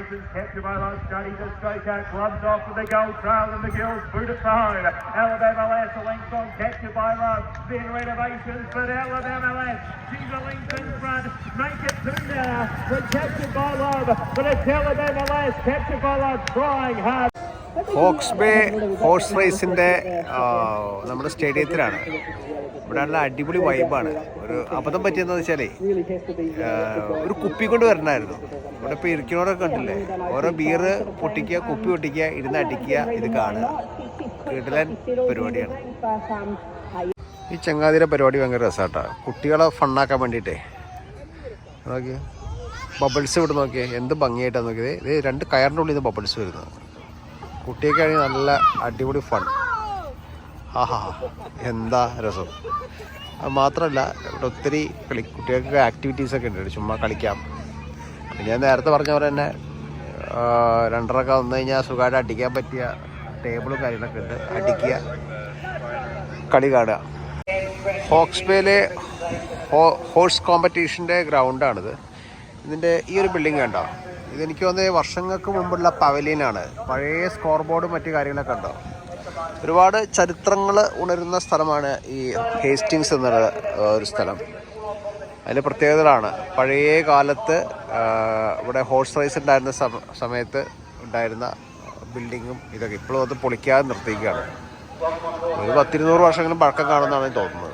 Nations captured by Love Study The straight out gloves off with the gold trail and the girls boot it home. Alabama Lass a length on captured by Love. Then renovations but Alabama Lass. She's a length in front. Make it two now. We're captured by Love. But it's Alabama Lass captured by Love trying hard. Hawkes Bay horse റേസിന്റെ നമ്മുടെ സ്റ്റേഡിയത്തിലാണ് ഇവിടെ നല്ല അടിപൊളി വൈബാണ് ഒരു അബദ്ധം പറ്റിയെന്ന് വെച്ചാലേ ഒരു കുപ്പി കൊണ്ട് വരണമായിരുന്നു ഇവിടെ ഇപ്പോൾ ഇരിക്കണോരൊക്കെ കണ്ടില്ലേ ഓരോ ബീറ് പൊട്ടിക്കുക കുപ്പി പൊട്ടിക്കുക ഇരുന്ന് അടിക്കുക ഇത് കാണുക. കിടലൻ പരിപാടിയാണ്. ഈ ചങ്ങാതിയുടെ പരിപാടി ഭയങ്കര രസമാട്ടാ കുട്ടികളെ ഫണ്ണാക്കാൻ വേണ്ടിയിട്ടേ. നോക്കിയേ. ബബിൾസ് ഇവിടെ നോക്കിയേ. എന്ത് ഭംഗിയായിട്ടാണ് നോക്കിയത് ഇത് രണ്ട് കയറിന്റെ ഉള്ളിൽ നിന്ന് ബബിൾസ് വരുന്നത് കുട്ടിയൊക്കെ ആണെങ്കിൽ നല്ല അടിപൊളി ഫൺ ആഹാ എന്താ രസം. മാത്രമല്ല ഇവിടെ ഒത്തിരി കളി കുട്ടികൾക്ക് ആക്ടിവിറ്റീസൊക്കെ ഉണ്ട്. ചുമ്മാ കളിക്കാം. പിന്നെ ഞാൻ നേരത്തെ പറഞ്ഞ പോലെ തന്നെ രണ്ടരക്ക വന്നു കഴിഞ്ഞാൽ സുഖമായിട്ട് അടിക്കാൻ പറ്റിയ ടേബിളും കാര്യങ്ങളൊക്കെ ഉണ്ട്. അടിക്കുക കളി കാണുക. ഹോക്സ്ബേയിലെ ഹോഴ്സ് കോമ്പറ്റീഷന്റെ ഗ്രൗണ്ടാണിത് ഇതിന്റെ ഈ ഒരു ബിൽഡിംഗ് കണ്ടോ? ഇതെനിക്ക് തോന്നുന്നത് വർഷങ്ങൾക്ക് മുമ്പുള്ള പവലിയനാണ് പഴയ സ്കോർ ബോർഡും മറ്റു കാര്യങ്ങളൊക്കെ ഉണ്ടോ? ഒരുപാട് ചരിത്രങ്ങൾ ഉണരുന്ന സ്ഥലമാണ് ഈ ഹേസ്റ്റിങ്സ് എന്നുള്ള ഒരു സ്ഥലം. അതിന്റെ പ്രത്യേകതകളാണ്. പഴയ കാലത്ത് ഇവിടെ ഹോഴ്സ് റൈസ് ഉണ്ടായിരുന്ന സമയത്ത് ഉണ്ടായിരുന്ന ബിൽഡിങ്ങും ഇതൊക്കെ ഇപ്പോഴും അത് പൊളിക്കാതെ നിർത്തിയിരിക്കുകയാണ്. ഒരു പത്തിരുന്നൂറ് വർഷങ്ങളും പഴക്കം കാണുന്നതാണ് തോന്നുന്നത്.